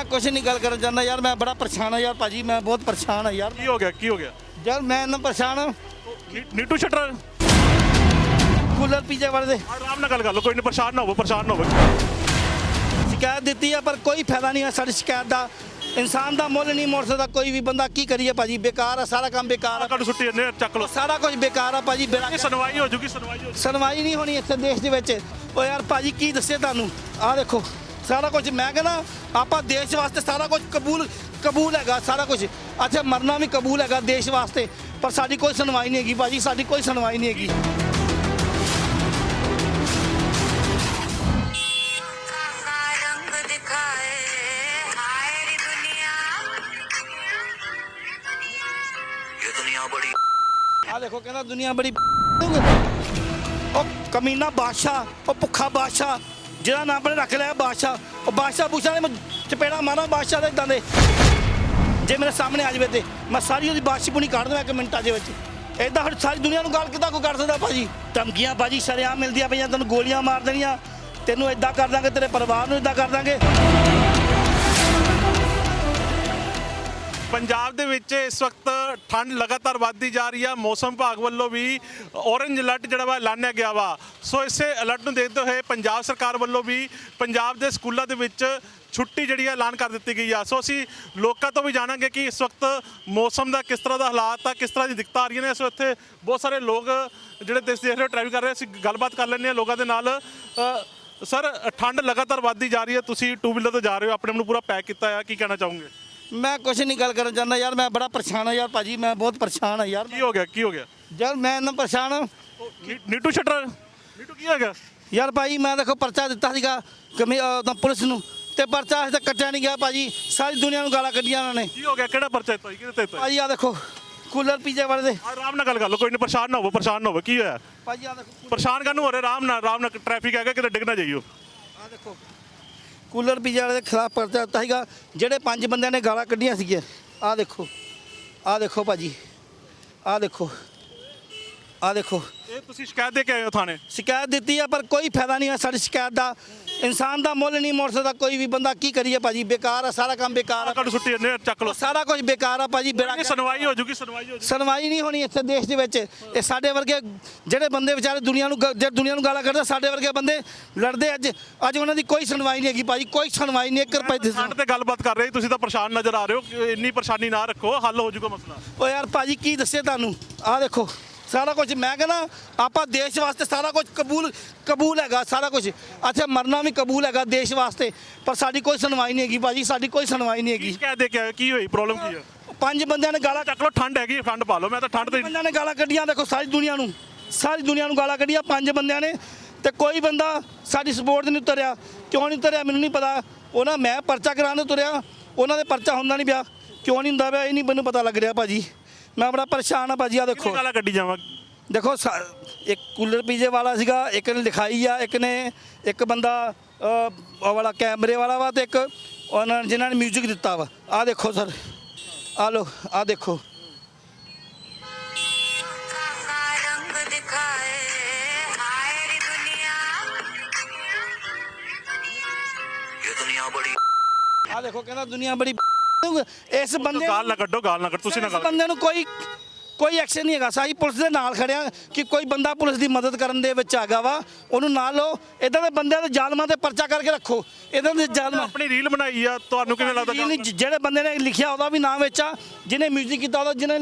ਮੈਂ ਕੁਛ ਨਹੀਂ ਗੱਲ ਕਰਨ ਚਾਹੁੰਦਾ ਯਾਰ ਮੈਂ ਬੜਾ ਪਰੇਸ਼ਾਨ ਹਾਂ ਯਾਰ ਭਾਜੀ ਮੈਂ ਬਹੁਤ ਪਰੇਸ਼ਾਨ ਹਾਂ ਯਾਰ। ਕੀ ਹੋ ਗਿਆ ਕੀ ਹੋ ਗਿਆ? ਯਾਰ ਮੈਂ ਇੰਨਾ ਪਰੇਸ਼ਾਨ ਨੀ- ਨੀਟੂ ਸ਼ਟਰ। ਕੂਲਰ ਪੀਜੇ ਵਾਲੇ ਦੇ। ਆਰਾਮ ਨਾਲ ਗੱਲ ਕਰ ਲਓ ਕੋਈ ਨਹੀਂ ਪਰੇਸ਼ਾਨ ਨਾ ਹੋਵੋ ਪਰੇਸ਼ਾਨ ਨਾ ਹੋਵੋ। ਸ਼ਿਕਾਇਤ ਦਿੱਤੀ ਆ ਪਰ ਕੋਈ ਫਾਇਦਾ ਨਹੀਂ ਹੈ ਸਾਡੀ ਸ਼ਿਕਾਇਤ ਦਾ। ਇਨਸਾਨ ਦਾ ਮੁੱਲ ਨਹੀਂ ਮੋੜ ਸਕਦਾ ਕੋਈ ਵੀ ਬੰਦਾ ਕੀ ਕਰੀਏ ਭਾਜੀ ਬੇਕਾਰ ਆ ਸਾਰਾ ਕੰਮ ਬੇਕਾਰ ਆ। ਕੱਢ ਸੁੱਟੀ ਜੰਨੇ ਚੱਕ ਲਓ। ਸਾਰਾ ਕੁਝ ਬੇਕਾਰ ਆ ਭਾਜੀ ਬੇੜਾ ਇਹ ਸੁਣਵਾਈ ਹੋ ਜੂਗੀ ਸੁਣਵਾਈ ਹੋ ਜੂਗੀ। ਸੁਣਵਾਈ ਨਹੀਂ ਹੋਣੀ ਇੱਥੇ ਦੇਸ਼ ਦੇ ਵਿੱਚ। ਓ ਯਾਰ ਭਾਜੀ ਕੀ ਦੱਸੇ ਤੁਹਾਨੂੰ? ਆਹ ਦੇਖੋ। ਸਾਰਾ ਕੁਝ ਮੈਂ ਕਹਿੰਦਾ, ਆਪਾਂ ਦੇਸ਼ ਵਾਸਤੇ ਸਾਰਾ ਕੁਝ ਕਬੂਲ ਕਬੂਲ ਹੈਗਾ, ਸਾਰਾ ਕੁਝ। ਅੱਛਾ, ਮਰਨਾ ਵੀ ਕਬੂਲ ਹੈਗਾ ਦੇਸ਼ ਵਾਸਤੇ, ਪਰ ਸਾਡੀ ਕੋਈ ਸੁਣਵਾਈ ਨਹੀਂ ਹੈਗੀ ਭਾਜੀ, ਸਾਡੀ ਕੋਈ ਸੁਣਵਾਈ ਨਹੀਂ ਹੈਗੀ। ਆ ਦੇਖੋ, ਕਹਿੰਦਾ ਦੁਨੀਆ ਬੜੀ ਉਹ ਕਮੀਨਾ ਬਾਦਸ਼ਾਹ, ਉਹ ਭੁੱਖਾ ਬਾਦਸ਼ਾਹ ਜਿਹਦਾ ਨਾਮ ਆਪਣੇ ਰੱਖ ਲਿਆ ਬਾਦਸ਼ਾਹ। ਉਹ ਬਾਦਸ਼ਾਹ ਬੂਸ਼ਾ ਨੇ ਮੈਂ ਚਪੇੜਾ ਮਾਰਾਂ ਬਾਦਸ਼ਾਹ ਦੇ ਇਦਾਂ ਦੇ। ਜੇ ਮੇਰੇ ਸਾਹਮਣੇ ਆ ਜਾਵੇ ਤੇ ਮੈਂ ਸਾਰੀ ਉਹਦੀ ਬਾਦਸ਼ਾਹ ਪੂਣੀ ਕੱਢ ਦੇਵਾਂ ਇੱਕ ਮਿੰਟਾਂ ਦੇ ਵਿੱਚ। ਏਦਾਂ ਹੁਣ ਸਾਰੀ ਦੁਨੀਆ ਨੂੰ ਗੱਲ ਕਿੱਦਾਂ ਕੋ ਕਰ ਸਕਦਾ ਭਾਜੀ? ਧਮਕੀਆਂ ਭਾਜੀ, ਸ਼ਰਿਆਮ ਮਿਲਦੀਆਂ ਪਈਆਂ, ਤੈਨੂੰ ਗੋਲੀਆਂ ਮਾਰ ਦੇਣੀਆਂ। ਤੈਨੂੰ ਏਦਾਂ ਕਰ ਦਾਂਗੇ, ਤੇਰੇ ਪਰਿਵਾਰ ਨੂੰ ਏਦਾਂ ਕਰ ਦਾਂਗੇ। ਪੰਜਾਬ ਦੇ ਵਿੱਚ ਇਸ ਵਕਤ ਠੰਡ ਲਗਾਤਾਰ ਵੱਧਦੀ ਜਾ ਰਹੀ ਆ। ਮੌਸਮ ਵਿਭਾਗ ਵੱਲੋਂ ਵੀ ਔਰੇਂਜ ਅਲਰਟ ਜਿਹੜਾ ਵਾ ਐਲਾਨਿਆ ਗਿਆ ਵਾ। ਸੋ ਇਸੇ ਅਲਰਟ ਨੂੰ ਦੇਖਦੇ ਹੋਏ ਪੰਜਾਬ ਸਰਕਾਰ ਵੱਲੋਂ ਵੀ ਪੰਜਾਬ ਦੇ ਸਕੂਲਾਂ ਦੇ ਵਿੱਚ ਛੁੱਟੀ ਜਿਹੜੀ ਹੈ ਐਲਾਨ ਕਰ ਦਿੱਤੀ ਗਈ ਆ। ਸੋ ਅਸੀਂ ਲੋਕਾਂ ਤੋਂ ਵੀ ਜਾਣਾਂਗੇ ਕਿ ਇਸ ਵਕਤ ਮੌਸਮ ਦਾ ਕਿਸ ਤਰ੍ਹਾਂ ਦਾ ਹਾਲਾਤ ਆ, ਕਿਸ ਤਰ੍ਹਾਂ ਦੀ ਦਿੱਕਤਾਂ ਆ ਰਹੀਆਂ ਨੇ। ਸੋ ਇੱਥੇ ਬਹੁਤ ਸਾਰੇ ਲੋਕ ਜਿਹੜੇ ਦੇਸ਼ ਦੇਖ ਰਹੇ ਹੋ ਟਰੈਵਲ ਕਰ ਰਹੇ ਅਸੀਂ ਗੱਲਬਾਤ ਕਰ ਲੈਂਦੇ ਹਾਂ ਲੋਕਾਂ ਦੇ ਨਾਲ। ਸਰ, ਠੰਡ ਲਗਾਤਾਰ ਵੱਧਦੀ ਜਾ ਰਹੀ ਹੈ ਤੁਸੀਂ ਟੂ ਵੀਲਰ ਤੇ ਜਾ ਰਹੇ ਹੋ। ਆਪਣੇ ਆਪ ਨੂੰ ਪੂਰਾ ਪੈਕ ਕੀਤਾ ਆ। ਕੀ ਕਹਿਣਾ ਚਾਹੋਗੇ? ਮੈਂ ਕੁਛ ਨਹੀਂ ਗੱਲ ਕਰਨ ਚਾਹੁੰਦਾ ਯਾਰ ਮੈਂ ਬੜਾ ਪਰੇਸ਼ਾਨ ਹਾਂ ਯਾਰ ਭਾਜੀ ਮੈਂ ਬਹੁਤ ਪਰੇਸ਼ਾਨ ਹਾਂ ਯਾਰ। ਕੀ ਹੋ ਗਿਆ ਕੀ ਹੋ ਗਿਆ? ਯਾਰ ਮੈਂ ਇੰਨਾ ਪਰੇਸ਼ਾਨ ਹਾਂ। ਨੀ- ਨੀਟੂ ਸ਼ਟਰ ਨੀਟੂ ਕੀ ਹੋ ਗਿਆ? ਯਾਰ ਭਾਈ ਮੈਂ ਦੇਖੋ ਪਰਚਾ ਦਿੱਤਾ ਸੀਗਾ ਕਮੀ ਅਹ ਤਾਂ ਪੁਲਿਸ ਨੂੰ ਤੇ ਪਰਚਾ ਅਜੇ ਤੱਕ ਕੱਟਿਆ ਨਹੀਂ ਗਿਆ ਭਾਜੀ। ਸਾਰੀ ਦੁਨੀਆ ਨੂੰ ਗਾਲਾਂ ਕੱਢੀਆਂ ਉਹਨਾਂ ਨੇ। ਕੀ ਹੋ ਗਿਆ? ਕਿਹੜਾ ਪਰਚਾ ਦਿੱਤਾ ਕਿਹਦੇ ਤੇ ਦਿੱਤਾ ਭਾਜੀ ਆ ਦੇਖੋ ਕੂਲਰ ਪੀਜੇ ਵਾਲੇ ਦੇ। ਆਰਾਮ ਨਾਲ ਗੱਲ ਕਰ ਲਓ ਕੋਈ ਨਹੀਂ ਪਰੇਸ਼ਾਨ ਨਾ ਹੋਵੋ ਪਰੇਸ਼ਾਨ ਨਾ ਹੋਵੋ। ਕੀ ਹੋਇਆ? ਭਾਜੀ ਆ ਦੇਖੋ ਪਰੇਸ਼ਾਨ ਕਾਹਨੂੰ ਹੋ ਰਹੇ? ਆਰਾਮ ਨਾਲ ਆਰਾਮ ਨਾਲ ਟ੍ਰੈਫਿਕ ਹੈਗਾ ਕਿਤੇ ਡਿੱਗ ਨਾ ਜਾਈਓ। ਆ ਦੇਖੋ। ਕੂਲਰ ਪੀਜੇ ਵਾਲੇ ਦੇ ਖਿਲਾਫ ਪਰਚਾ ਦਿੱਤਾ ਸੀਗਾ, ਜਿਹੜੇ ਪੰਜ ਬੰਦਿਆਂ ਨੇ ਗਾਲਾਂ ਕੱਢੀਆਂ ਸੀਗੀਆਂ। ਆਹ ਦੇਖੋ ਆਹ ਦੇਖੋ ਭਾਜੀ, ਆਹ ਦੇਖੋ। ਆ ਦੇਖੋ। ਇਹ ਤੁਸੀਂ ਸ਼ਿਕਾਇਤ ਦੇ ਕੇ ਆਏ ਹੋ ਥਾਣੇ? ਸ਼ਿਕਾਇਤ ਦਿੱਤੀ ਆ ਪਰ ਕੋਈ ਫਾਇਦਾ ਨਹੀਂ ਹੈ ਸਾਡੀ ਸ਼ਿਕਾਇਤ ਦਾ। ਇਨਸਾਨ ਦਾ ਮੁੱਲ ਨਹੀਂ ਮੋੜ ਸਕਦਾ ਕੋਈ ਵੀ ਬੰਦਾ ਕੀ ਕਰੀਏ ਭਾਜੀ? ਬੇਕਾਰ ਆ ਸਾਰਾ ਕੰਮ ਬੇਕਾਰ ਆ। ਕੱਢ ਸੁੱਟੀ ਜੰਨੇ ਚੱਕ ਲਓ। ਸਾਰਾ ਕੁਝ ਬੇਕਾਰ ਆ ਭਾਜੀ ਬੇੜਾ ਇਹ ਸੁਣਵਾਈ ਹੋ ਜੂਗੀ ਸੁਣਵਾਈ ਹੋ ਜੂਗੀ। ਸੁਣਵਾਈ ਨਹੀਂ ਹੋਣੀ ਇੱਥੇ ਦੇਸ਼ ਦੇ ਵਿੱਚ। ਇਹ ਸਾਡੇ ਵਰਗੇ ਜਿਹੜੇ ਬੰਦੇ ਵਿਚਾਰੇ ਦੁਨੀਆ ਨੂੰ ਗ- ਜੇ ਦੁਨੀਆ ਨੂੰ ਗਾਲਾਂ ਕੱਢਦੇ ਸਾਡੇ ਵਰਗੇ ਬੰਦੇ ਲੜਦੇ ਅੱਜ। ਅੱਜ ਉਹਨਾਂ ਦੀ ਕੋਈ ਸੁਣਵਾਈ ਨਹੀਂ ਹੈਗੀ ਭਾਜੀ ਕੋਈ ਸੁਣਵਾਈ ਨਹੀਂ 1 ਰੁਪਏ ਦੀ ਠੰਡ ਤੇ ਗੱਲਬਾਤ ਕਰ ਰਹੇ ਤੁਸੀਂ ਤਾਂ ਪਰੇਸ਼ਾਨ ਨਜ਼ਰ ਆ ਰਹੇ ਹੋ ਇੰਨੀ ਪਰੇਸ਼ਾਨੀ ਨਾ ਰੱਖੋ ਹੱਲ ਹੋ ਜੂਗਾ ਮਸਲਾ। ਓ ਯਾਰ ਭਾਜੀ ਕੀ ਦੱਸੇ ਤੁਹਾਨੂੰ? ਆਹ ਦੇਖੋ। ਸਾਰਾ ਕੁਝ ਮੈਂ ਕਹਿੰਦਾ ਆਪਾਂ ਦੇਸ਼ ਵਾਸਤੇ ਸਾਰਾ ਕੁਝ ਕਬੂਲ ਕਬੂਲ ਹੈਗਾ ਸਾਰਾ ਕੁਝ। ਅੱਛਾ ਮਰਨਾ ਵੀ ਕਬੂਲ ਹੈਗਾ ਦੇਸ਼ ਵਾਸਤੇ ਪਰ ਸਾਡੀ ਕੋਈ ਸੁਣਵਾਈ ਨਹੀਂ ਹੈਗੀ ਭਾਜੀ ਸਾਡੀ ਕੋਈ ਸੁਣਵਾਈ ਨਹੀਂ ਹੈਗੀ। ਸ਼ਿਕਾਇਤ ਦੇ ਕੇ ਕੀ ਹੋਈ ਪ੍ਰੋਬਲਮ ਕੀ ਹੈ? ਪੰਜ ਬੰਦਿਆਂ ਨੇ ਗਾਲਾਂ ਚੱਕ ਲਓ ਠੰਡ ਹੈਗੀ ਠੰਡ ਪਾ ਲਓ ਮੈਂ ਤਾਂ ਠੰਡ ਤੇ ਬੰਦਿਆਂ ਨੇ ਗਾਲਾਂ ਕੱਢੀਆਂ ਦੇਖੋ ਸਾਰੀ ਦੁਨੀਆ ਨੂੰ ਸਾਰੀ ਦੁਨੀਆ ਨੂੰ ਗਾਲਾਂ ਕੱਢੀਆਂ ਪੰਜ ਬੰਦਿਆਂ ਨੇ ਤੇ ਕੋਈ ਬੰਦਾ ਸਾਡੀ ਸਪੋਰਟ ਨਹੀਂ ਉਤਰਿਆ ਕਿਉਂ ਨਹੀਂ ਉਤਰਿਆ ਮੈਨੂੰ ਨਹੀਂ ਪਤਾ। ਉਹਨਾਂ ਮੈਂ ਪਰਚਾ ਕਰਾਉਣ ਤੁਰਿਆ ਉਹਨਾਂ ਦੇ ਪਰਚਾ ਹੁੰਦਾ ਨਹੀਂ ਪਿਆ ਕਿਉਂ ਨਹੀਂ ਹੁੰਦਾ ਪਿਆ ਇਹ ਨਹੀਂ ਮੈਨੂੰ ਪਤਾ ਲੱਗ ਰਿਹਾ ਭਾਜੀ। ਮੈਂ ਬੜਾ ਪਰੇਸ਼ਾਨ ਆ ਭਾਜੀ ਆ ਦੇਖੋ ਕਿੰਨੇ ਗਾਲਾਂ ਕੱਢੀ ਜਾਵਾਂ ਦੇਖੋ ਸਾ- ਇੱਕ ਕੂਲਰ ਪੀਜੇ ਵਾਲਾ ਸੀਗਾ ਇੱਕ ਨੇ ਲਿਖਾਈ ਆ ਇੱਕ ਨੇ ਇੱਕ ਬੰਦਾ ਅਹ, ਉਹ ਵਾਲਾ ਕੈਮਰੇ ਵਾਲਾ ਵਾ ਤੇ ਇੱਕ ਉਹਨਾਂ ਜਿਨ੍ਹਾਂ ਨੇ 뮤직 ਦਿੱਤਾ ਵਾ ਆ ਦੇਖੋ ਸਰ ਆ ਲੋ ਆ ਦੇਖੋ का रंग दिखाए हाय रे दुनिया ये दुनिया बड़ी ਆ ਦੇਖੋ ਕਹਿੰਦਾ ਦੁਨੀਆ ਬੜੀ ਇਸ ਬੰਦੇ ਗਾਲ ਨਾ ਕੱਢੋ ਗਾਲ ਨਾ ਕੱਢ ਤੁਸੀਂ ਨਾ ਇਸ ਗੱਲ ਬੰਦੇ ਨੂੰ ਕੋਈ ਕੋਈ ਐਕਸ਼ਨ ਨਹੀਂ ਹੈਗਾ। ਸਾਈ ਪੁਲਿਸ ਦੇ ਨਾਲ ਖੜਿਆ ਕਿ ਕੋਈ ਬੰਦਾ ਪੁਲਿਸ ਦੀ ਮਦਦ ਕਰਨ ਦੇ ਵਿੱਚ ਹੈਗਾ ਵਾ। ਉਹਨੂੰ ਨਾਲ ਲਓ। ਇਦਾਂ ਦੇ ਬੰਦਿਆਂ ਦੇ ਜ਼ਾਲਮਾਂ ਤੇ ਪਰਚਾ ਕਰਕੇ ਰੱਖੋ। ਇਦਾਂ ਦੇ ਜ਼ਾਲਮਾਂ ਆਪਣੀ ਰੀਲ ਬਣਾਈ ਆ। ਤੁਹਾਨੂੰ ਕਿਵੇਂ ਲੱਗਦਾ ਜਿਹੜੇ ਬੰਦੇ ਨੇ ਲਿਖਿਆ ਉਹਦਾ ਵੀ ਨਾਮ ਵਿੱਚ ਆ। ਜਿਹਨੇ 뮤직 ਕੀਤਾ ਉਹਦਾ ਜਿਹਨੇ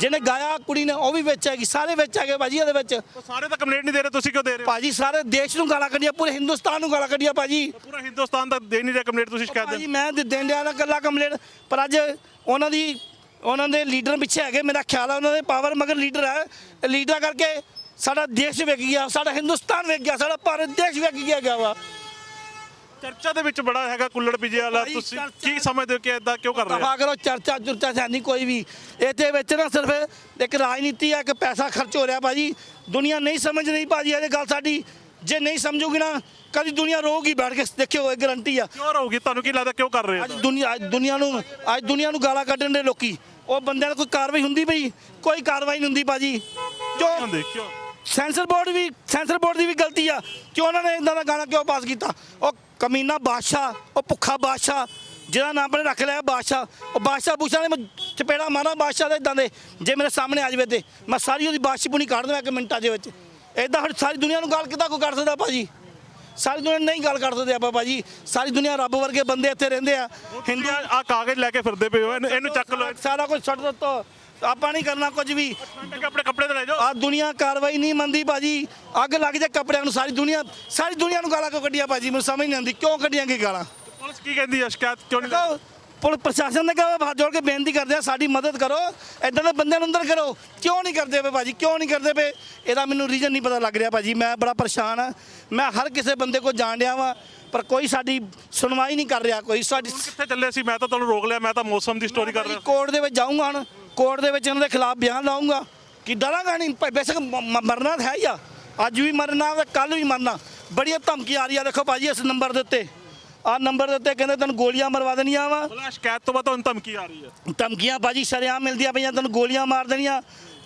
ਜਿਹਨੇ ਗਾਇਆ ਕੁੜੀ ਨੇ ਉਹ ਵੀ ਵਿੱਚ ਹੈਗੀ। ਸਾਰੇ ਵਿੱਚ ਹੈਗੇ ਭਾਜੀ ਇਹਦੇ ਵਿੱਚ। ਸਾਰੇ ਤਾਂ ਕੰਪਲੇਂਟ ਨਹੀਂ ਦੇ ਰਹੇ ਤੁਸੀਂ ਕਿਉਂ ਦੇ ਰਹੇ ਭਾਜੀ ਸਾਰੇ ਦੇਸ਼ ਨੂੰ ਗਾਲਾਂ ਕੱਢੀਆਂ ਪੂਰੇ ਹਿੰਦੁਸਤਾਨ ਨੂੰ ਗਾਲਾਂ ਕੱਢੀਆਂ ਭਾਜੀ। ਪੂਰਾ ਹਿੰਦੁਸਤਾਨ ਦਾ ਦੇ ਨਹੀਂ ਰਿਹਾ ਕੰਪਲੇਂਟ ਤੁਸੀਂ ਸ਼ਿਕਾਇਤ ਭਾਜੀ ਮੈਂ ਦੇਣ ਡਿਆ ਨਾ ਕੱਲਾ ਕੰਪਲੇਂਟ ਪਰ ਅੱਜ ਉਹਨਾਂ ਦੀ ਉਹਨਾਂ ਦੇ ਲੀਡਰ ਪਿੱਛੇ ਹੈਗੇ ਮੇਰਾ ਖਿਆਲ ਆ ਉਹਨਾਂ ਦੇ ਪਾਵਰ ਮਗਰ ਲੀਡਰ ਹੈ ਲੀਡਰ ਕਰਕੇ ਸਾਡਾ ਦੇਸ਼ ਵਿਕ ਗਿਆ ਸਾਡਾ ਹਿੰਦੁਸਤਾਨ ਵਿਕ ਗਿਆ ਸਾਡਾ ਭਾਰਤ ਦੇਸ਼ ਵਿਕ ਗਿਆ ਗਿਆ ਵਾ। ਚਰਚਾ ਦੇ ਵਿੱਚ ਬੜਾ ਹੈਗਾ ਕੁੱਲੜ ਪਿਜੇ ਵਾਲਾ ਭਾਈ, ਤੁਸੀਂ ਚਰਚਾ- ਕੀ ਸਮਝਦੇ ਹੋ ਕਿ ਇਦਾਂ ਕਿਉਂ ਕਰ ਰਹੇ ਆ? ਦਫਾ ਕਰੋ ਚਰਚਾ ਚੁਰਚਾ ਹੈ ਨਹੀਂ ਕੋਈ ਵੀ ਇਹਦੇ ਵਿੱਚ ਨਾ ਸਿਰਫ ਇੱਕ ਰਾਜਨੀਤੀ ਆ ਕਿ ਪੈਸਾ ਖਰਚ ਹੋ ਰਿਹਾ ਭਾਜੀ। ਦੁਨੀਆ ਨਹੀਂ ਸਮਝ ਰਹੀ ਭਾਜੀ ਇਹ ਗੱਲ ਸਾਡੀ। ਜੇ ਨਹੀਂ ਸਮਝੂਗੀ ਨਾ ਕਦੀ ਦੁਨੀਆ ਰੋਊਗੀ ਬੈਠ ਕੇ। ਦੇਖਿਓ ਇਹ ਗਰੰਟੀ ਆ। ਕਿਉਂ ਰਹੂਗੀ ਤੁਹਾਨੂੰ ਕੀ ਲੱਗਦਾ ਕਿਉਂ ਕਰ ਰਹੇ ਅੱਜ ਦੁਨੀਆ ਅੱਜ ਦੁਨੀਆ ਨੂੰ ਅੱਜ ਦੁਨੀਆ ਨੂੰ ਗਾਲਾਂ ਕੱਢਣ ਦੇ ਲੋਕੀ। ਉਹ ਬੰਦਿਆਂ 'ਤੇ ਕੋਈ ਕਾਰਵਾਈ ਹੁੰਦੀ ਪਈ? ਕੋਈ ਕਾਰਵਾਈ ਨਹੀਂ ਹੁੰਦੀ ਭਾਜੀ। ਜੋ ਹੁੰਦੇ? ਕਿਉਂ? ਸੈਂਸਰ ਬੋਰਡ ਵੀ ਸੈਂਸਰ ਬੋਰਡ ਦੀ ਵੀ ਗਲਤੀ ਆ। ਕਿ ਉਹਨਾਂ ਨੇ ਇੰਦਾਂ ਦਾ ਗਾਣਾ ਕਿਉਂ ਪਾਸ ਕੀਤਾ? ਉਹ ਕਮੀਨਾ ਬਾਦਸ਼ਾਹ ਉਹ ਭੁੱਖਾ ਬਾਦਸ਼ਾਹ ਜਿਹਦਾ ਨਾਮ ਆਪਣੇ ਰੱਖ ਲਿਆ ਬਾਦਸ਼ਾਹ। ਉਹ ਬਾਦਸ਼ਾਹ ਬੂਸ਼ਾਹ ਨੇ ਮੈਂ ਚਪੇੜਾ ਮਾਰਾਂ ਬਾਦਸ਼ਾਹ ਦੇ ਇਦਾਂ ਦੇ। ਜੇ ਮੇਰੇ ਸਾਹਮਣੇ ਆ ਜਾਵੇ ਤੇ ਮੈਂ ਸਾਰੀ ਉਹਦੀ ਬਾਦਸ਼ਾਹ ਪੁਣੀ ਕੱਢ ਦਵਾਂ ਇੱਕ ਮਿੰਟਾਂ ਦੇ ਵਿੱਚ। ਇਦਾਂ ਹੁਣ ਸਾਰੀ ਦੁਨੀਆ ਨੂੰ ਗੱਲ ਕਿੱਦਾਂ ਕੋਈ ਕਰ ਸਕਦਾ ਭਾਜੀ? ਸਾਰੀ ਦੁਨੀਆ ਨਹੀਂ ਗੱਲ ਕਰ ਸਕਦੇ ਆਪਾਂ ਭਾਜੀ। ਸਾਰੀ ਦੁਨੀਆ ਰੱਬ ਵਰਗੇ ਬੰਦੇ ਇੱਥੇ ਰਹਿੰਦੇ ਆ। ਹਿੰਦੂ ਆ ਕਾਗਜ਼ ਲੈ ਕੇ ਫਿਰਦੇ ਪਏ ਹੋ ਇਹਨੂੰ ਇਹਨੂੰ ਚੱਕ ਲਓ। ਸਾਰਾ ਕੁਝ ਛੱਡ ਦਿੱਤੋ। ਆਪਾਂ ਨਹੀਂ ਕਰਨਾ ਕੁਝ ਵੀ। ਆਪਣੇ ਕੱਪੜੇ ਤੇ ਲੈ ਜਾਓ। ਆ ਦੁਨੀਆ ਕਾਰਵਾਈ ਨਹੀਂ ਮੰਨਦੀ ਭਾਜੀ। ਅੱਗ ਲੱਗ ਜਾ ਕੱਪੜਿਆਂ ਨੂੰ ਸਾਰੀ ਦੁਨੀਆ ਸਾਰੀ ਦੁਨੀਆ ਨੂੰ ਗਾਲਾਂ ਕਿਉਂ ਕੱਢੀਆਂ ਭਾਜੀ? ਮੈਨੂੰ ਸਮਝ ਨਹੀਂ ਆਉਂਦੀ। ਕਿਉਂ ਕੱਢੀਆਂ ਕੀ ਗਾਲਾਂ? ਪੁਲਿਸ ਕੀ ਕਹਿੰਦੀ ਹੈ ਸ਼ਿਕਾਇਤ ਕਿਉਂ ਨਹੀਂ ਪੁਲਿਸ ਪ੍ਰਸ਼ਾਸਨ ਨੇ ਕਹੋ ਹੱਥ ਜੋੜ ਕੇ ਬੇਨਤੀ ਕਰਦੇ ਆ ਸਾਡੀ ਮਦਦ ਕਰੋ ਇਦਾਂ ਦੇ ਬੰਦਿਆਂ ਨੂੰ ਅੰਦਰ ਕਰੋ। ਕਿਉਂ ਨਹੀਂ ਕਰਦੇ ਪਏ ਭਾਜੀ? ਕਿਉਂ ਨਹੀਂ ਕਰਦੇ ਪਏ? ਇਹਦਾ ਮੈਨੂੰ ਰੀਜ਼ਨ ਨਹੀਂ ਪਤਾ ਲੱਗ ਰਿਹਾ ਭਾਜੀ। ਮੈਂ ਬੜਾ ਪਰੇਸ਼ਾਨ ਆ। ਮੈਂ ਹਰ ਕਿਸੇ ਬੰਦੇ ਕੋ ਜਾਣ ਡਿਆ ਵਾਂ ਪਰ ਕੋਈ ਸਾਡੀ ਸੁਣਵਾਈ ਨਹੀਂ ਕਰ ਰਿਹਾ ਕੋਈ ਸਾਡੀ ਕਿੱਥੇ ਚੱਲੇ ਸੀ? ਮੈਂ ਤਾਂ ਤੁਹਾਨੂੰ ਰੋਕ ਲਿਆ ਮੈਂ ਤਾਂ ਮੌਸਮ ਦੀ ਸਟੋਰੀ ਕਰ ਰਿਹਾ। ਕੋਰਟ ਦੇ ਵਿੱਚ ਜਾਊਂਗਾ ਹੁਣ। ਕੋਰਟ ਦੇ ਵਿੱਚ ਇਹਨਾਂ ਦੇ ਖਿਲਾਫ ਬਿਆਨ ਲਾਉਂਗਾ ਕਿ ਡਰਾਂਗਾ ਨਹੀਂ? ਬੇਸ਼ੱਕ ਮਰਨਾ ਹੈ ਹੀ ਆ। ਅੱਜ ਵੀ ਮਰਨਾ ਤੇ ਕੱਲ ਵੀ ਮਰਨਾ। ਬੜੀਆਂ ਧਮਕੀਆਂ ਆ ਰਹੀਆਂ ਦੇਖੋ ਭਾਜੀ ਇਸ ਨੰਬਰ ਦੇ ਉੱਤੇ। ਆ ਨੰਬਰ ਦੇ ਉੱਤੇ ਕਹਿੰਦੇ ਤੈਨੂੰ ਗੋਲੀਆਂ ਮਰਵਾ ਦੇਣੀਆਂ ਵਾ। ਬੋਲਾ ਸ਼ਿਕਾਇਤ ਤੋਂ ਬਾਅਦ ਤੁਹਾਨੂੰ ਧਮਕੀ ਆ ਰਹੀ ਹੈ। ਧਮਕੀਆਂ ਭਾਜੀ ਸ਼ਰੇਆਮ ਮਿਲਦੀਆਂ ਪਈਆਂ ਤੈਨੂੰ ਗੋਲੀਆਂ ਮਾਰ ਦੇਣੀਆਂ।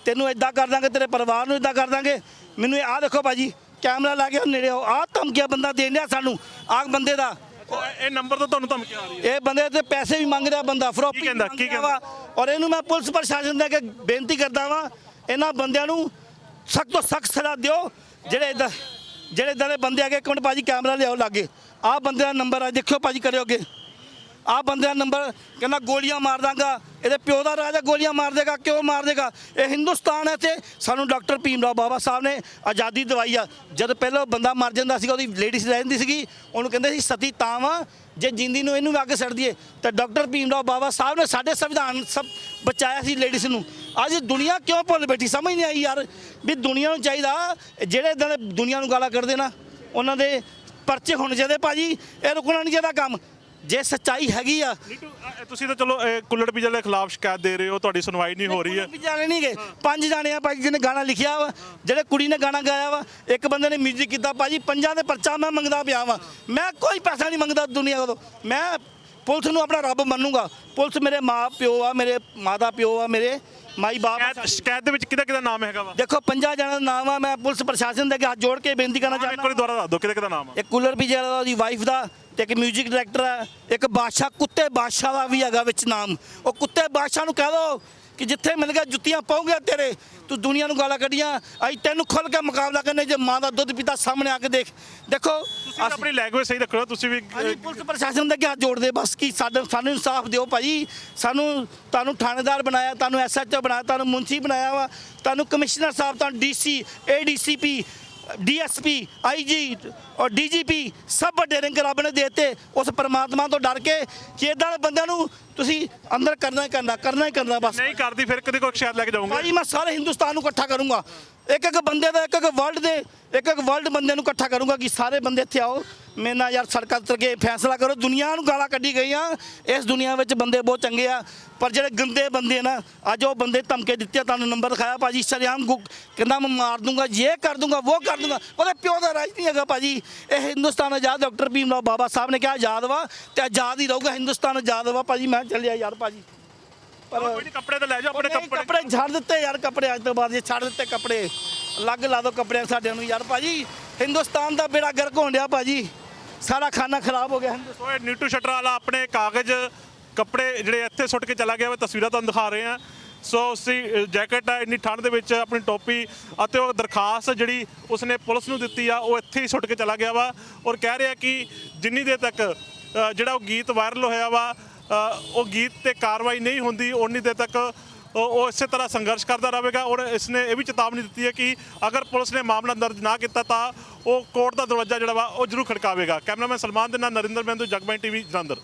ਤੈਨੂੰ ਇਦਾਂ ਕਰ ਦਾਂਗੇ ਤੇਰੇ ਪਰਿਵਾਰ ਨੂੰ ਇਦਾਂ ਕਰ ਦਾਂਗੇ। ਮੈਨੂੰ ਆਹ ਦੇਖੋ ਭਾਜੀ ਕੈਮਰਾ ਲਾ ਕੇ ਨੇੜੇ ਆਹ ਧਮਕੀਆਂ ਬੰਦਾ ਦੇਣ ਡਿਆ ਸਾਨੂੰ ਆਹ ਬੰਦੇ ਦਾ। ਇਹ ਨੰਬਰ ਤੋਂ ਤੁਹਾਨੂੰ ਧਮਕੀ ਆ ਰਹੀ ਹੈ। ਇਹ ਬੰਦੇ ਤੇ ਪੈਸੇ ਵੀ ਮੰਗ ਰਿਹਾ ਬੰਦਾ ਫਰੋਪੀ ਕੀ ਕਹਿੰਦਾ? ਕੀ ਵਾ। ਔਰ ਇਹਨੂੰ ਮੈਂ ਪੁਲਿਸ ਪ੍ਰਸ਼ਾਸਨ ਦੇ ਅੱਗੇ ਬੇਨਤੀ ਕਰਦਾ ਵਾਂ ਇਹਨਾਂ ਬੰਦਿਆਂ ਨੂੰ ਸਖਤ ਤੋਂ ਸਖਤ ਸਜ਼ਾ ਦਿਓ। ਜਿਹੜੇ ਇਦਾਂ ਜਿਹੜੇ ਇਦਾਂ ਦੇ ਬੰਦੇ ਆਗੇ ਇੱਕ ਮਿੰਟ ਭਾਜੀ ਕੈਮਰਾ ਲਿਆਓ ਲਾਗੇ। ਆਹ ਬੰਦੇ ਦਾ ਨੰਬਰ ਆ, ਦੇਖਿਓ ਭਾਜੀ ਕਰਿਓ ਅੱਗੇ। ਆਹ ਬੰਦੇ ਦਾ ਨੰਬਰ, ਕਹਿੰਦਾ ਗੋਲੀਆਂ ਮਾਰ ਦਾਂਗਾ। ਇਹਦੇ ਪਿਓ ਦਾ ਰਾਜਾ ਗੋਲੀਆਂ ਮਾਰ ਦੇਗਾ, ਕਿਉਂ ਮਾਰ ਦੇਗਾ? ਇਹ ਹਿੰਦੁਸਤਾਨ ਹੈ ਤੇ ਸਾਨੂੰ ਡਾਕਟਰ ਭੀਮ ਰਾਓ ਬਾਬਾ ਸਾਹਿਬ ਨੇ ਆਜ਼ਾਦੀ ਦਵਾਈ ਆ। ਜਦ ਪਹਿਲਾਂ ਬੰਦਾ ਮਰ ਜਾਂਦਾ ਸੀਗਾ, ਉਹਦੀ ਲੇਡੀਜ਼ ਰਹਿੰਦੀ ਸੀਗੀ, ਉਹਨੂੰ ਕਹਿੰਦੇ ਸੀ, ਸਤੀ ਤਾਂ ਵਾ ਜੇ ਜਿੰਦੀ ਨੂੰ ਇਹਨੂੰ ਵੀ ਅੱਗ ਸੜ ਦਈਏ। ਤਾਂ ਡਾਕਟਰ ਭੀਮ ਰਾਓ ਬਾਬਾ ਸਾਹਿਬ ਨੇ ਸਾਡੇ ਸੰਵਿਧਾਨ ਸਭ ਬਚਾਇਆ ਸੀ ਲੇਡੀਜ਼ ਨੂੰ। ਅੱਜ ਦੁਨੀਆ ਕਿਉਂ ਭੁੱਲ ਬੈਠੀ? ਸਮਝ ਨਹੀਂ ਆਈ ਯਾਰ, ਵੀ ਦੁਨੀਆ ਨੂੰ ਚਾਹੀਦਾ, ਜਿਹੜੇ ਇਦਾਂ ਦੇ ਦੁਨੀਆ ਨੂੰ ਗਾਲਾਂ ਕੱਢਦੇ ਨਾ, ਉਹਨਾਂ ਦੇ ਪਰਚੇ ਹੋਣੇ ਚਾਹੀਦੇ ਭਾਜੀ ਇਹ ਰੁਕਣਾ ਨਹੀਂ ਚਾਹੀਦਾ ਕੰਮ। ਜੇ ਸੱਚਾਈ ਹੈਗੀ ਆ। ਅ, ਤੁਸੀਂ ਤਾਂ ਚਲੋ ਇਹ ਕੁੱਲੜ ਪੀਜਲ ਦੇ ਖਿਲਾਫ ਸ਼ਿਕਾਇਤ ਦੇ ਰਹੇ ਹੋ ਤੁਹਾਡੀ ਸੁਣਵਾਈ ਨਹੀਂ ਹੋ ਰਹੀ ਹੈ। ਵੀ ਜਾਣੇ ਨਹੀਂ ਗਏ ਪੰਜ ਜਾਣੇ ਆ ਭਾਜੀ ਜਿਹਨੇ ਗਾਣਾ ਲਿਖਿਆ ਵਾ ਜਿਹੜੇ ਕੁੜੀ ਨੇ ਗਾਣਾ ਗਾਇਆ ਵਾ ਇੱਕ ਬੰਦੇ ਨੇ 뮤직 ਕੀਤਾ ਭਾਜੀ ਪੰਜਾਂ ਦੇ ਪਰਚਾ ਮੈਂ ਮੰਗਦਾ ਪਿਆ ਵਾ। ਮੈਂ ਕੋਈ ਪੈਸਾ ਨਹੀਂ ਮੰਗਦਾ ਦੁਨੀਆ ਤੋਂ। ਮੈਂ ਪੁਲਿਸ ਨੂੰ ਆਪਣਾ ਰੱਬ ਮੰਨੂਗਾ। ਪੁਲਿਸ ਮੇਰੇ ਮਾਂ ਪਿਓ ਆ ਮੇਰੇ ਮਾਤਾ ਪਿਓ ਆ ਮੇਰੇ ਮਾਈ ਬਾਪ ਆ ਸ਼ਿਕਾਇਤ ਸ਼ਿਕਾਇਤ ਦੇ ਵਿੱਚ ਕਿਹਦਾ ਕਿਹਦਾ ਨਾਮ ਹੈਗਾ ਵਾ? ਦੇਖੋ ਪੰਜਾਂ ਜਣਾਂ ਦਾ ਨਾਮ ਆ ਮੈਂ ਪੁਲਿਸ ਪ੍ਰਸ਼ਾਸਨ ਦੇ ਅੱਗੇ ਹੱਥ ਜੋੜ ਕੇ ਬੇਨਤੀ ਕਰਨਾ ਇੱਕ ਚਾਹੁੰਦਾ ਵਾਰੀ ਦੁਬਾਰਾ ਦੱਸ ਦਿਓ ਕਿਹਦਾ ਕਿਹਦਾ ਨਾਮ ਆ? ਇੱਕ ਕੂਲਰ ਪੀਜੇ ਵਾਲਾ ਉਹਦੀ ਵਾਈਫ ਦਾ ਤੇ ਇੱਕ 뮤직 ਡਾਇਰੈਕਟਰ ਹੈ ਇੱਕ ਬਾਦਸ਼ਾਹ ਕੁੱਤੇ ਬਾਦਸ਼ਾਹ ਦਾ ਵੀ ਹੈਗਾ ਵਿੱਚ ਨਾਮ। ਉਹ ਕੁੱਤੇ ਬਾਦਸ਼ਾਹ ਨੂੰ ਕਹਿ ਦੋ ਕਿ ਜਿੱਥੇ ਮਿਲ ਗਿਆ ਜੁੱਤੀਆਂ ਪਾਉਂਗੇ ਤੇਰੇ ਤੂੰ ਦੁਨੀਆ ਨੂੰ ਗਾਲਾਂ ਕੱਢੀਆਂ ਅਸੀਂ ਤੈਨੂੰ ਖੁੱਲ ਕੇ ਮੁਕਾਬਲਾ ਕਰਨੇ ਜੇ ਮਾਂ ਦਾ ਦੁੱਧ ਪੀਤਾ ਸਾਹਮਣੇ ਆ ਕੇ ਦੇਖ। ਦੇਖੋ ਤੁਸੀਂ ਆਪਣੀ ਲੈਂਗੁਏਜ ਸਹੀ ਰੱਖੋ ਤੁਸੀਂ ਵੀ ਅਸੀਂ ਪੁਲਿਸ ਪ੍ਰਸ਼ਾਸਨ ਦੇ ਅੱਗੇ ਹੱਥ ਜੋੜਦੇ ਬਸ ਕੀ ਸਾਡੇ ਸਾਨੂੰ ਇਨਸਾਫ ਦਿਓ ਭਾਜੀ। ਸਾਨੂੰ ਤੁਹਾਨੂੰ ਥਾਣੇਦਾਰ ਬਣਾਇਆ ਤੁਹਾਨੂੰ ਐਸਐਚਓ ਬਣਾਇਆ ਤੁਹਾਨੂੰ ਮੁੰਸੀ ਬਣਾਇਆ ਵਾ ਤੁਹਾਨੂੰ ਕਮਿਸ਼ਨਰ ਸਾਹਿਬ ਤੁਹਾਨੂੰ ਡੀਸੀ ਏਡੀਸੀਪੀ ਡੀਐਸਪੀ ਆਈਜੀ ਔਰ ਡੀਜੀਪੀ ਸਭ ਵੱਡੇ ਰੈਂਕ ਰੱਬ ਨੇ ਦੇਤੇ। ਉਸ ਪਰਮਾਤਮਾ ਤੋਂ ਡਰ ਕੇ ਕਿ ਇਦਾਂ ਦੇ ਬੰਦਿਆਂ ਨੂੰ ਤੁਸੀਂ ਅੰਦਰ ਕਰਨਾ ਹੀ ਕਰਨਾ ਕਰਨਾ ਹੀ ਕਰਨਾ ਬਸ। ਨਹੀਂ ਕਰਦੀ ਫਿਰ ਕਦੇ ਕੋਈ ਸ਼ਿਕਾਇਤ ਲੈ ਕੇ ਜਾਊਂਗਾ? ਭਾਜੀ ਮੈਂ ਸਾਰੇ ਹਿੰਦੁਸਤਾਨ ਨੂੰ ਇਕੱਠਾ ਕਰੂੰਗਾ। ਇੱਕ ਇੱਕ ਬੰਦੇ ਦਾ, ਇੱਕ ਇੱਕ ਵਰਲਡ ਦੇ, ਇੱਕ ਇੱਕ ਵਰਲਡ ਬੰਦੇ ਨੂੰ ਇਕੱਠਾ ਕਰੂੰਗਾ ਕਿ ਸਾਰੇ ਬੰਦੇ ਇੱਥੇ ਆਓ। ਮੇਰੇ ਨਾਲ ਯਾਰ ਸੜਕਾਂ ਤੇ ਕੇ ਫੈਸਲਾ ਕਰੋ। ਦੁਨੀਆ ਨੂੰ ਗਾਲਾਂ ਕੱਢੀ ਗਈਆਂ। ਇਸ ਦੁਨੀਆ ਵਿੱਚ ਬੰਦੇ ਬਹੁਤ ਚੰਗੇ ਆ, ਪਰ ਜਿਹੜੇ ਗੰਦੇ ਬੰਦੇ ਨਾ, ਅੱਜ ਉਹ ਬੰਦੇ ਧਮਕੇ ਦਿੱਤੇ ਤੁਹਾਨੂੰ ਨੰਬਰ ਦਿਖਾਇਆ, ਭਾਜੀ ਸ਼ਰਿਆਮ ਗੁ- ਕਹਿੰਦਾ ਮੈਂ ਮਾਰ ਦੂੰਗਾ ਇਹ ਕਰ ਦੂੰਗਾ ਉਹ ਕਰ ਦੂੰਗਾ। ਉਹਦੇ ਪਿਓ ਦਾ ਰਾਜ ਨਹੀਂ ਹੈਗਾ, ਭਾਜੀ। ਇਹ ਹਿੰਦੁਸਤਾਨ ਆਜ਼ਾਦ ਡਾਕਟਰ ਭੀਮ ਰਾਓ ਬਾਬਾ ਸਾਹਿਬ ਨੇ ਕਿਹਾ ਆਜ਼ਾਦ ਵਾ ਤੇ ਆਜ਼ਾਦ ਹੀ ਰਹੂਗਾ ਹਿੰਦੁਸਤਾਨ ਆਜ਼ਾਦ ਵਾ ਭਾਜੀ, ਮੈਂ ਚੱਲਿਆ ਯਾਰ, ਭਾਜੀ। ਪਰ ਕੋਈ ਨਹੀਂ ਕੱਪੜੇ ਤੇ ਲੈ ਜਾਓ ਆਪਣੇ ਕੱਪੜੇ। ਕੱਪੜੇ ਛੱਡ ਦਿੱਤੇ ਯਾਰ ਕੱਪੜੇ ਅੱਜ ਤੋਂ ਬਾਅਦ ਜੇ ਛੱਡ ਦਿੱਤੇ ਕੱਪੜੇ। ਅਲੱਗ ਲਾ ਦੋ ਕੱਪੜਿਆਂ ਸਾਡਿਆਂ ਨੂੰ ਯਾਰ ਭਾਜੀ ਹਿੰਦੁਸਤਾਨ ਦਾ ਬੇੜਾ ਗਰਕ ਹੋਣ ਡਿਆ ਭਾਜੀ। ਸਾਰਾ ਖਾਣਾ ਖਰਾਬ ਹੋ ਗਿਆ ਹਿੰਦੁਸਤਾਨ। ਸੋ ਇਹ ਨੀਟੂ ਸ਼ਟਰ ਵਾਲਾ ਆਪਣੇ ਕਾਗਜ਼ ਕੱਪੜੇ ਜਿਹੜੇ ਇੱਥੇ ਸੁੱਟ ਕੇ ਚਲਾ ਗਿਆ ਵਾ ਤਸਵੀਰਾਂ ਤੁਹਾਨੂੰ ਦਿਖਾ ਰਹੇ ਆ ਸੋ ਉਸਦੀ ਜੈਕਟ ਆ ਇੰਨੀ ਠੰਡ ਦੇ ਵਿੱਚ ਆਪਣੀ ਟੋਪੀ ਅਤੇ ਉਹ ਦਰਖਾਸਤ ਜਿਹੜੀ ਉਸਨੇ ਪੁਲਿਸ ਨੂੰ ਦਿੱਤੀ ਆ ਉਹ ਇੱਥੇ ਹੀ ਸੁੱਟ ਕੇ ਚਲਾ ਗਿਆ ਵਾ। ਔਰ ਕਹਿ ਰਿਹਾ ਕਿ ਜਿੰਨੀ ਦੇਰ ਤੱਕ ਅ, ਜਿਹੜਾ ਉਹ ਗੀਤ ਵਾਇਰਲ ਹੋਇਆ ਵਾ ਉਹ ਗੀਤ ਤੇ ਕਾਰਵਾਈ ਨਹੀਂ ਹੁੰਦੀ ਉਨੀ ਦੇਰ ਤੱਕ ਉਹ ਇਸੇ ਤਰ੍ਹਾਂ ਸੰਘਰਸ਼ ਕਰਦਾ ਰਹੇਗਾ ਔਰ ਇਸਨੇ ਇਹ ਵੀ ਚੇਤਾਵਨੀ ਦਿੱਤੀ ਹੈ ਕਿ ਅਗਰ ਪੁਲਿਸ ਨੇ ਮਾਮਲਾ ਦਰਜ ਨਾ ਕੀਤਾ ਤਾਂ ਉਹ ਕੋਰਟ ਦਾ ਦਰਵਾਜ਼ਾ ਜਿਹੜਾ ਵਾ, ਉਹ ਜ਼ਰੂਰ ਖੜਕਾਵੇਗਾ। ਕੈਮਰਾਮੈਨ ਸਲਮਾਨ ਦੇ ਨਾਲ ਨਰਿੰਦਰ ਮਹਿੰਦੂ ਜਗਬਾਈ ਟੀਵੀ, ਜਲੰਧਰ।